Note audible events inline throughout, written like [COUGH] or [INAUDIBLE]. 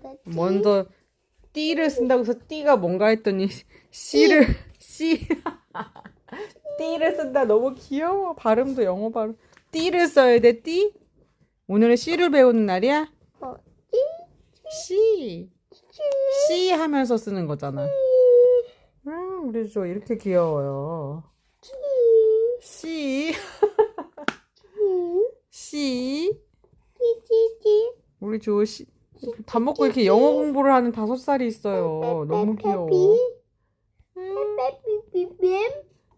뭐가 먼저 띠를 쓴다고 해서 띠가 뭔가 했더니 씨를 씨 [LAUGHS] 띠를 쓴다 너무 귀여워 발음도 영어 발음 띠를 써야 돼 띠? 오늘은 씨를 배우는 날이야? 씨씨 씨 하면서 쓰는 거잖아 음, 우리 조 이렇게 귀여워요 씨. [LAUGHS] 씨. 씨. 우리 조 씨. 밥 먹고 이렇게 영어 공부를 하는 다섯 살이 있어요. 너무 귀여워.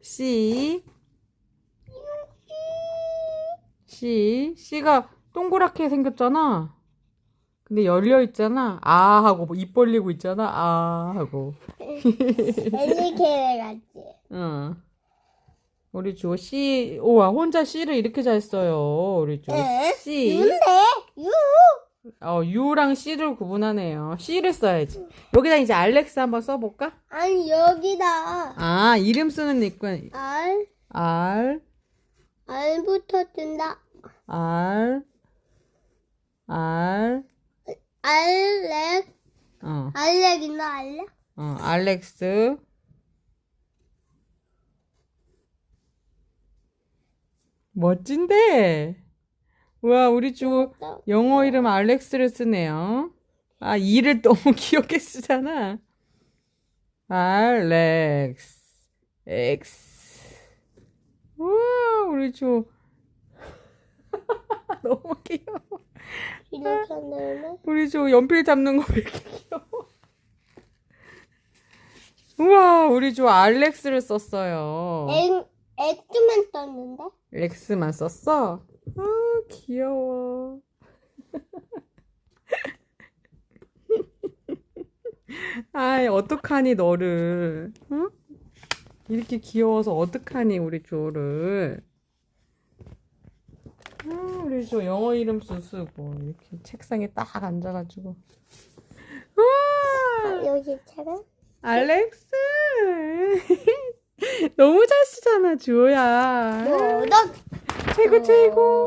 C. C. C가 동그랗게 생겼잖아. 근데 열려 있잖아. 아 하고 뭐입 벌리고 있잖아. 아 하고. 엘리케이터 같지. [LAUGHS] 응. 우리 조 C. 우와 혼자 C를 이렇게 잘 써요. 우리 조 에? C. 유인데? 유. 어 U랑 C를 구분하네요. C를 써야지. 여기다 이제 알렉스 한번 써볼까? 아니 여기다 아 이름 쓰는 니꾼 알 R 알부터 뜬다. R R 알렉 어, 알렉 있나 알렉? 어 알렉스 멋진데 우와 우리 주 영어 이름 알렉스를 쓰네요 아 이를 너무 [LAUGHS] 귀엽게 쓰잖아 알렉스 X 우와 우리 주 [LAUGHS] 너무 귀여워 이렇게 우리 저 연필 잡는 거 왜 이렇게 귀여워? 우와, 우리 저 알렉스를 썼어요. 엑 엑스만 떴는데? 렉스만 썼어? 아, 귀여워. 아이, 어떡하니, 너를. 응? 이렇게 귀여워서 어떡하니, 우리 조를. 아, 우리 조 영어 이름 수 쓰고, 이렇게 책상에 딱 앉아가지고. 우와! 여기 차가? 알렉스! [LAUGHS] 너무 잘 쓰잖아, 주호야. 너, 너 최고, 최고.